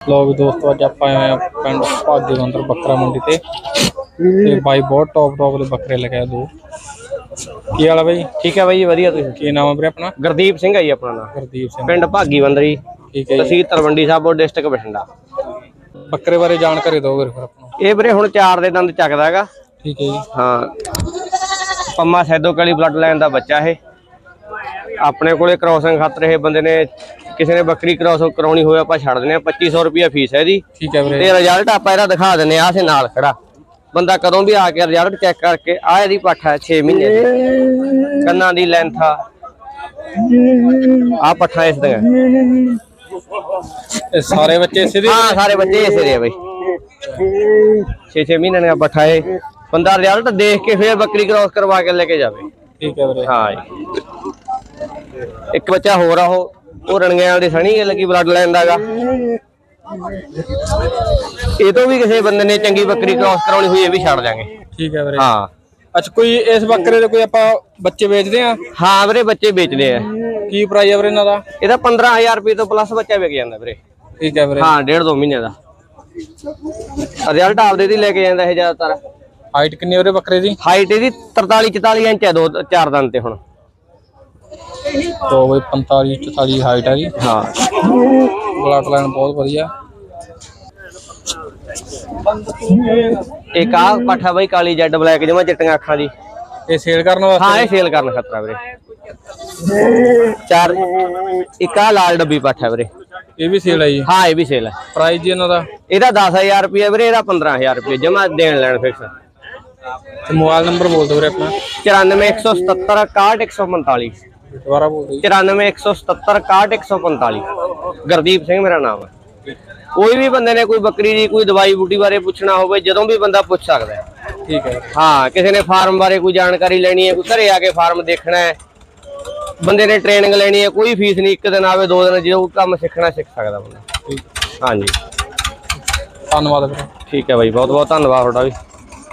ਲੋਕ ਦੋਸਤੋ ਅੱਜ ਆਪਾਂ ਆਏ ਆ ਪਿੰਡ ਭਾਗੇ ਅੰਦਰ ਬੱਕਰਾ ਮੰਡੀ ਤੇ। ਤੇ ਬਾਈ ਬਹੁਤ ਟੌਪ ਟੌਪ ਦੇ ਬੱਕਰੇ ਲਗਾਏ ਦੋ। ਕੀ ਹਾਲ ਆ ਬਾਈ? ਠੀਕ ਹੈ ਬਾਈ ਵਧੀਆ ਤੁਸੀਂ ਕੀ ਨਾਮ ਹੈ ਵੀਰੇ ਆਪਣਾ? ਗੁਰਦੀਪ ਸਿੰਘ ਹੈ ਜੀ ਆਪਣਾ ਨਾਮ। ਗੁਰਦੀਪ ਸਿੰਘ। ਪਿੰਡ ਭਾਗੀ ਬੰਦਰੀ ਠੀਕ ਹੈ ਜੀ। ਤਹਿਸੀਲ ਤਲਵੰਡੀ ਸਾਬੋ ਡਿਸਟ੍ਰਿਕਟ ਬਠਿੰਡਾ। ਬੱਕਰੇ ਬਾਰੇ ਜਾਣਕਾਰੀ ਦਿਓ ਵੀਰੇ ਫਿਰ ਆਪਾਂ। ਇਹ ਵੀਰੇ ਹੁਣ ਚਾਰ ਦੇ ਦੰਦ ਚੱਕਦਾ ਹੈਗਾ। ਠੀਕ ਹੈ ਜੀ। ਹਾਂ। ਪੰਮਾ ਸੈਦੋ ਕਲੀ ਬਲੱਡ ਲਾਈਨ ਦਾ ਬੱਚਾ ਇਹ। ਆਪਣੇ ਕੋਲੇ ਕ੍ਰੋਸਿੰਗ ਖਾਤਰ ਇਹ ਬੰਦੇ ਨੇ ਕਿਸੇ ਨੇ ਬੱਕਰੀ ਕ੍ਰੋਸ ਕਰਾਉਣੀ ਹੋਵੇ ਆਪਾਂ ਛੱਡ ਦਿੰਦੇ ਆ 2500 ਰੁਪਿਆ ਫੀਸ ਹੈ ਇਹਦੀ। ਠੀਕ ਹੈ ਵੀਰੇ। ਤੇ ਰਿਜ਼ਲਟ ਆਪਾਂ ਇਹਦਾ ਦਿਖਾ ਦਿੰਦੇ ਆ ਸੇ ਨਾਲ ਖੜਾ। ਬੰਦਾ ਕਦੋਂ ਵੀ ਆ ਕੇ ਰਿਜ਼ਲਟ ਚੈੱਕ ਕਰਕੇ ਆ ਇਹਦੀ ਪੱਠਾ 6 ਮਹੀਨੇ ਦੀ। ਕੰਨਾਂ ਦੀ ਲੈਂਥ ਆ। ਆ ਪੱਠਾ ਇਸ ਦੀਆਂ। ਇਹ ਸਾਰੇ ਬੱਚੇ ਇਸੇ ਦੇ? ਹਾਂ ਸਾਰੇ ਬੱਚੇ ਇਸੇ ਦੇ ਆ ਬਈ। 6-6 ਮਹੀਨੇ ਦਾ ਬੱਠਾ ਇਹ। ਬੰਦਾ ਰਿਜ਼ਲਟ ਦੇਖ ਕੇ ਫਿਰ ਬੱਕਰੀ ਕ੍ਰੋਸ ਕਰਵਾ ਕੇ ਲੈ ਕੇ ਜਾਵੇ। ਠੀਕ ਹੈ ਵੀਰੇ। ਹਾਂ ਜੀ। ਇੱਕ ਬੱਚਾ ਹੋਰ ਆ ਉਹ ਉਹ ਰਣਗਿਆਂ ਦੀ ਸਣੀ ਲੱਗੀ ਬਲੱਡ ਲਾਈਨ ਦਾਗਾ ਇਹ ਤੋਂ ਵੀ ਕਿਸੇ ਬੰਦੇ ਨੇ ਚੰਗੀ ਬੱਕਰੀ ਕ੍ਰੋਸ ਕਰਾਉਣੀ ਹੋਈ ਇਹ ਵੀ ਛੱਡ ਦਾਂਗੇ ਠੀਕ ਹੈ ਵੀਰੇ। ਹਾਂ। ਅੱਛਾ ਕੋਈ ਇਸ ਬੱਕਰੇ ਦੇ ਕੋਈ ਆਪਾਂ ਬੱਚੇ ਵੇਚਦੇ ਆ? ਹਾਂ ਵੀਰੇ ਬੱਚੇ ਵੇਚਦੇ ਆ। ਕੀ ਪ੍ਰਾਈਸ ਆ ਵੀਰੇ ਇਹਨਾਂ ਦਾ? ਇਹਦਾ 15000 ਰੁਪਏ ਤੋਂ ਪਲੱਸ ਬੱਚਾ ਵਿਕ ਜਾਂਦਾ ਵੀਰੇ। ਠੀਕ ਹੈ ਵੀਰੇ। ਹਾਂ ਡੇਢ ਦੋ ਮਹੀਨੇ ਦਾ। ਰਿਜ਼ਲਟ ਆਪਦੇ ਦੀ ਲੈ ਕੇ ਜਾਂਦਾ ਇਹ ਜ਼ਿਆਦਾਤਰ। ਹਾਈਟ ਕਿੰਨੀ ਵੀਰੇ ਬੱਕਰੇ ਦੀ? ਹਾਈਟ ਇਹਦੀ 43 44 ਇੰਚ ਹੈ ਦੋ ਚਾਰ ਦੰਦ ਤੇ ਹੁਣ। ਤੋਂ ਬਈ 45 44 ਹਾਈਟ ਹੈ ਜੀ। ਹਾਂ। ਬਲੱਡ ਲਾਈਨ ਬਹੁਤ ਵਧੀਆ। ਇੱਕ ਆ ਪਾਠਾ ਬਾਈ ਕਾਲੀ ਜੈਡ ਬਲੈਕ ਜਮਾ ਚਿੱਟੀਆਂ ਅੱਖਾਂ ਦੀ। ਇਹ ਸੇਲ ਕਰਨ ਵਾਸਤੇ? ਹਾਂ ਇਹ ਸੇਲ ਕਰਨ ਖਤਰਾ ਵੀਰੇ। ਚਾਰ ਇੱਕ ਆ ਲਾਲ ਡੱਬੀ ਪਾਠਾ ਵੀਰੇ। ਇਹ ਵੀ ਸੇਲ ਹੈ ਜੀ? ਹਾਂ ਇਹ ਵੀ ਸੇਲ ਹੈ ਪ੍ਰਾਈਸ ਜੀ ਇਹਨਾਂ ਦਾ? ਇਹਦਾ 10000 ਰੁਪਏ ਵੀਰੇ ਇਹਦਾ 15000 ਰੁਪਏ ਜਮਾ ਦੇਣ ਲੈਣ ਫਿਕਸ ਤੇ ਮੋਬਾਈਲ ਨੰਬਰ ਬੋਲ ਦਿਓ ਵੀਰੇ ਆਪਣਾ। 94177 61145 ਦੁਬਾਰਾ ਬੋਲ ਦਿਓ ਜੀ। 94177 61145 ਗੁਰਦੀਪ ਸਿੰਘ ਮੇਰਾ ਨਾਮ ਹੈ। ਕੋਈ ਵੀ ਬੰਦੇ ਨੇ ਕੋਈ ਬੱਕਰੀ ਦੀ ਕੋਈ ਦਵਾਈ ਬੂਟੀ ਬਾਰੇ ਪੁੱਛਣਾ ਹੋਵੇ ਜਦੋਂ ਵੀ ਬੰਦਾ ਪੁੱਛ ਸਕਦਾ ਹੈ। ਠੀਕ ਹੈ। ਹਾਂ ਕਿਸੇ ਨੇ ਫਾਰਮ ਬਾਰੇ ਕੋਈ ਜਾਣਕਾਰੀ ਲੈਣੀ ਹੈ ਕੋਈ ਘਰੇ ਆ ਕੇ ਫਾਰਮ ਦੇਖਣਾ ਹੈ ਬੰਦੇ ਨੇ ਟ੍ਰੇਨਿੰਗ ਲੈਣੀ ਹੈ ਕੋਈ ਫੀਸ ਨਹੀਂ ਇੱਕ ਦਿਨ ਆਵੇ ਦੋ ਦਿਨ ਜਦੋਂ ਕੰਮ ਸਿੱਖਣਾ ਸਿੱਖ ਸਕਦਾ ਬੰਦਾ। ਹਾਂਜੀ। ਧੰਨਵਾਦ ਵੀਰੇ। ਠੀਕ ਹੈ ਬਾਈ ਬਹੁਤ ਬਹੁਤ ਧੰਨਵਾਦ ਤੁਹਾਡਾ ਵੀ।